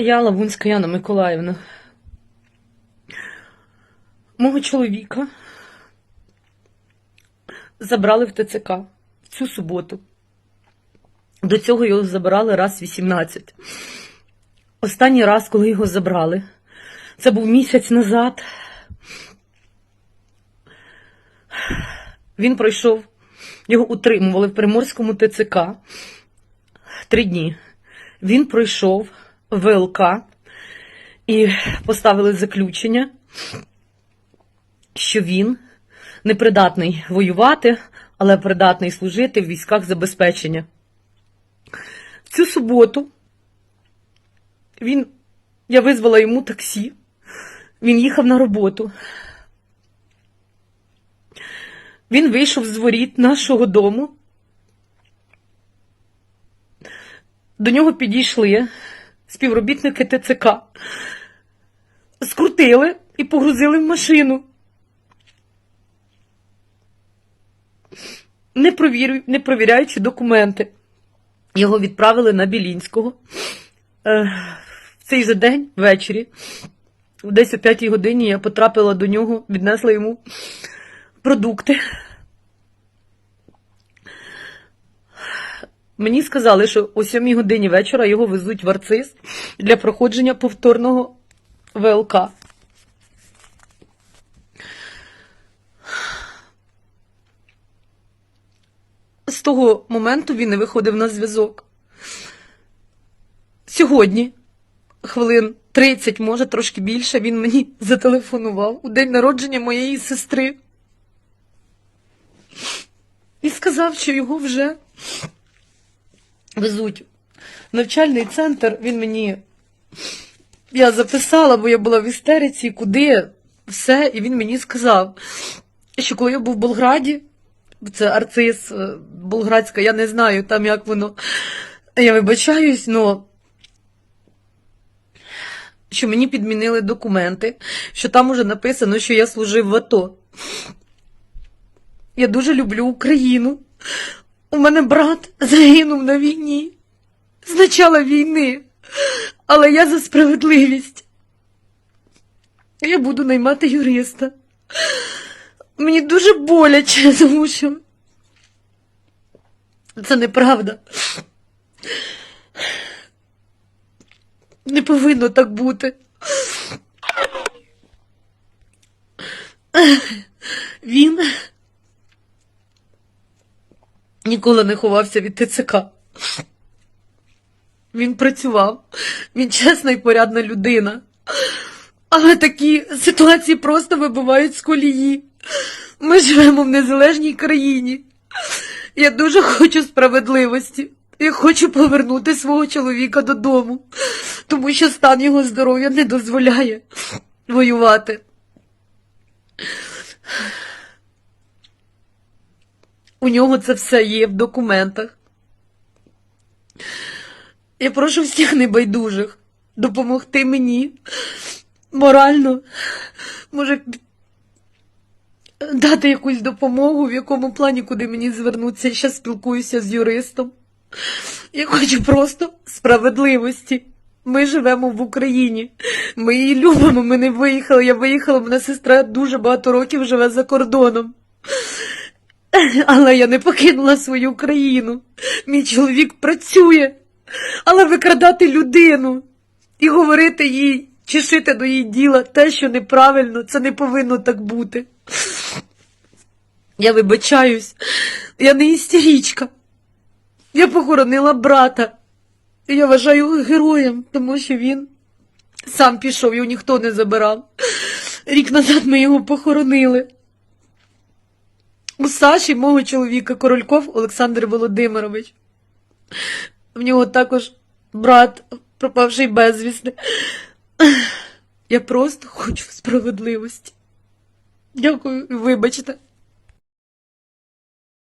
Я Лавунська Яна Миколаївна. Мого чоловіка забрали в ТЦК в цю суботу. До цього його забирали раз 18. Останній раз, коли його забрали, це був місяць назад. Він пройшов, його утримували в Приморському ТЦК три дні. Він пройшов ВЛК і поставили заключення, що він непридатний воювати, але придатний служити в військах забезпечення. Цю суботу він, я визвала йому таксі, він їхав на роботу. Він вийшов з воріт нашого дому. До нього підійшли співробітники ТЦК, скрутили і погрузили в машину. Не, провірю, не провіряючи документи. Його відправили на Білінського. Е, В цей же день, ввечері, десь о п'ятій годині я потрапила до нього, віднесла йому продукти. Мені сказали, що о 7 годині вечора його везуть в Арцис для проходження повторного ВЛК. З того моменту він не виходив на зв'язок. Сьогодні, хвилин 30, може трошки більше, він мені зателефонував у день народження моєї сестри. І сказав, що його вже везуть навчальний центр. Він мені. Я записала, бо я була в істериці, куди все, і він мені сказав, що коли я був в Болграді, це арцис е, Болградська, я не знаю там, як воно. Я вибачаюсь, но що мені підмінили документи, що там уже написано, що я служив в АТО. Я дуже люблю Україну. У мене брат загинув на війні з начала війни. Але я за справедливість. Я буду наймати юриста. Мені дуже боляче, тому що це неправда. Не повинно так бути. Він ніколи не ховався від ТЦК. Він працював, він чесна і порядна людина. Але такі ситуації просто вибивають з колії. Ми живемо в незалежній країні. Я дуже хочу справедливості. Я хочу повернути свого чоловіка додому, тому що стан його здоров'я не дозволяє воювати. У нього це все є в документах. Я прошу всіх небайдужих допомогти мені морально, може, дати якусь допомогу, в якому плані, куди мені звернутися. Я ще спілкуюся з юристом. Я хочу просто справедливості. Ми живемо в Україні. Ми її любимо, ми не виїхали. Я виїхала, мене сестра дуже багато років живе за кордоном. Але я не покинула свою країну. Мій чоловік працює. Але викрадати людину і говорити їй, чешити до її діла те, що неправильно, це не повинно так бути. Я вибачаюсь, я не істерічка. Я похоронила брата. Я вважаю його героєм, тому що він сам пішов, його ніхто не забирав. Рік назад ми його похоронили. У Саші, мого чоловіка, Корольков Олександр Володимирович. В нього також брат, пропавший безвісти. Я просто хочу справедливості. Дякую, вибачте.